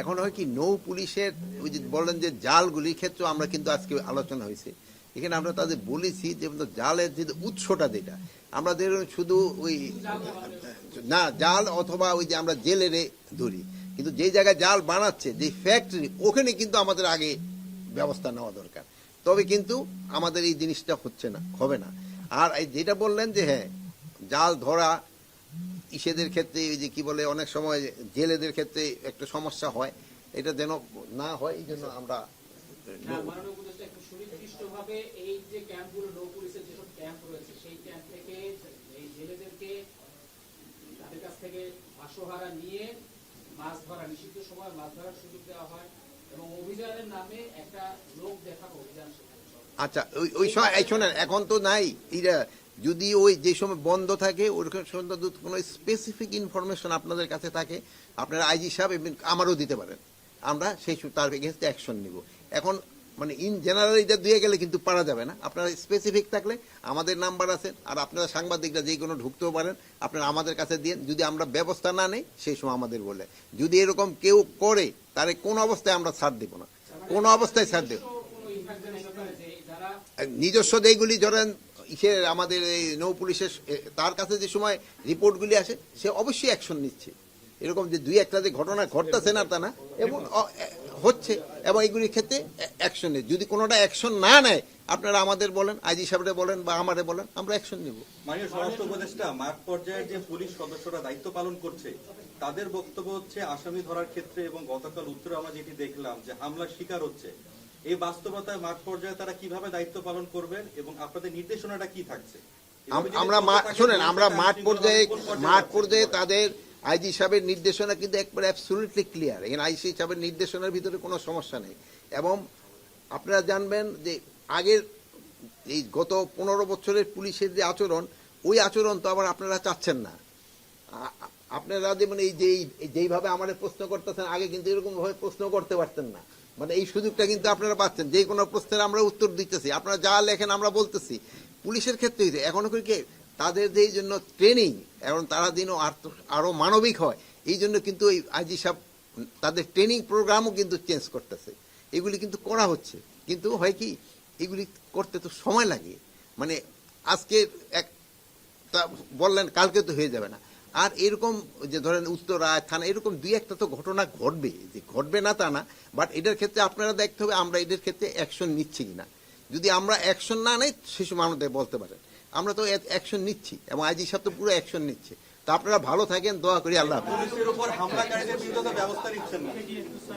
এখন হয় কি, নৌ পুলিশের ওই যে বললেন যে জালগুলির ক্ষেত্রে আমরা কিন্তু আজকে আলোচনা হয়েছে। এখানে আমরা তাদের বলেছি যে জালের যে উৎসটা যেটা আমাদের শুধু ওই, না, জাল অথবা ওই যে আমরা জেলেরে ধরি। কিন্তু যে জায়গায় জাল বানাচ্ছে যে ফ্যাক্টরি ওখানে কিন্তু আমাদের আগে ব্যবস্থা নেওয়া দরকার। তবে কিন্তু আমাদের এই জিনিসটা হচ্ছে না, হবে না। আর এই যেটা বললেন যে হ্যাঁ জাল ধরা ইসেদের ক্ষেত্রে এই যে কি বলে অনেক সময় জেলেদের ক্ষেত্রে একটা সমস্যা হয়। এটা যেন না হয় এই জন্য আমরা না, মাননীয় উপদেষ্টা একটু সুনির্দিষ্টভাবে এই যে ক্যাম্পগুলো নৌ পুলিশের যেসব ক্যাম্প রয়েছে সেই ক্যাম্প থেকে এই জেলেদেরকে তাদের কাছ থেকে মাসোহারা নিয়ে মাছ ধরা নিষিদ্ধ সময় মাছ ধরার সুযোগ দেওয়া হয় এবং অভিযানের নামে একটা লোক দেখানো অভিযান আচ্ছা ওই ওই সময় শোনেন এখন তো নাই। যদি ওই যে সময় বন্ধ থাকে ওই সময় তো কোনো স্পেসিফিক ইনফরমেশন আপনাদের কাছে থাকে আপনারা আইজি সাহেব আমারও দিতে পারেন। আমরা সেই তার এগেনস্টে অ্যাকশন নিব। এখন মানে ইন জেনারেল এটা দিয়ে গেলে কিন্তু পারা যাবে না। আপনারা স্পেসিফিক থাকলে আমাদের নাম্বার আছে আর আপনারা সাংবাদিকরা যে কোনো ঢুকতেও পারেন আপনারা আমাদের কাছে দিয়ে যদি আমরা ব্যবস্থা না নেই সেই সময় আমাদের বলে। যদি এরকম কেউ করে তাহলে কোন অবস্থায় আমরা ছাড় দেব না। কোন অবস্থায় ছাড় দেব নিজস্ব যেগুলি ধরেন ইসের আমাদের এই নৌ পুলিশের তার কাছে যে সময় রিপোর্টগুলি আসে, সে অবশ্যই অ্যাকশন নিচ্ছে। এরকম যে দুই একটা যে ঘটনা ঘটতেছে না তা না, এবং হচ্ছে, এবং এগুলির ক্ষেত্রে অ্যাকশন নেই যদি কোনোটা অ্যাকশন না নেয়, আপনারা আমাদের বলেন, আইজি সাহেবরে বলেন বা আমারে বলেন, আমরা অ্যাকশন নেব। মাননীয় স্বরাষ্ট্র উপদেষ্টা, মাঠ পর্যায়ের যে পুলিশ সদস্যরা দায়িত্ব পালন করছে, তাদের বক্তব্য হচ্ছে আসামি ধরার ক্ষেত্রে এবং গতকাল উত্তরে আমরা যেটি দেখলাম যে হামলার শিকার হচ্ছে। এই বাস্তবতায় মাঠ পর্যায়ে তারা কীভাবে দায়িত্ব পালন করবেন এবং আপনাদের নির্দেশনাটা কি থাকছে? আমরা শুনেন আমরা মাঠ পর্যায়ে মাঠ পর্যায়ে তাদের আইজি সাহেবের নির্দেশনা কিন্তু একবারে অ্যাবসুলিটলি ক্লিয়ার এখানে আইসি সাহেবের নির্দেশনার ভিতরে কোনো সমস্যা নেই। এবং আপনারা জানবেন যে আগের এই গত পনেরো বছরের পুলিশের যে আচরণ ওই আচরণ তো আবার আপনারা চাচ্ছেন না। আপনারা যে, এই- যেইভাবে আমাদের প্রশ্ন করতেছেন, আগে কিন্তু এরকম ভাবে প্রশ্ন করতে পারতেন না। মানে এই সুযোগটা কিন্তু আপনারা পাচ্ছেন। যে কোনো প্রশ্নের আমরা উত্তর দিতেছি। আপনারা যা লেখেন আমরা বলতেছি। পুলিশের ক্ষেত্রে এখনও কি তাদের যে এই জন্য ট্রেনিং এখন তারা যেন আর- মানবিক হয়, এই জন্য কিন্তু এই আইজি সাহেব, তাদের ট্রেনিং প্রোগ্রামও কিন্তু চেঞ্জ করতেছে। এগুলি কিন্তু করা হচ্ছে। কিন্তু হয় কি, এগুলি করতে তো সময় লাগে। মানে আজকে এক বললেন, কালকে তো হয়ে যাবে না। আর এরকম যে ধরেন উত্তরা থানা, এরকম দুই একটা তো ঘটনা ঘটবে। যে ঘটবে না তা না বাট এটার ক্ষেত্রে আপনারা দেখতে হবে আমরা এদের ক্ষেত্রে অ্যাকশন নিচ্ছি কিনা। যদি আমরা অ্যাকশন না নেই শিশু মানুষদের বলতে পারেন। আমরা তো অ্যাকশন নিচ্ছি এবং আইজি সাহেব তো পুরো অ্যাকশন নিচ্ছে। তা আপনারা ভালো থাকেন, দোয়া করি, আল্লাহ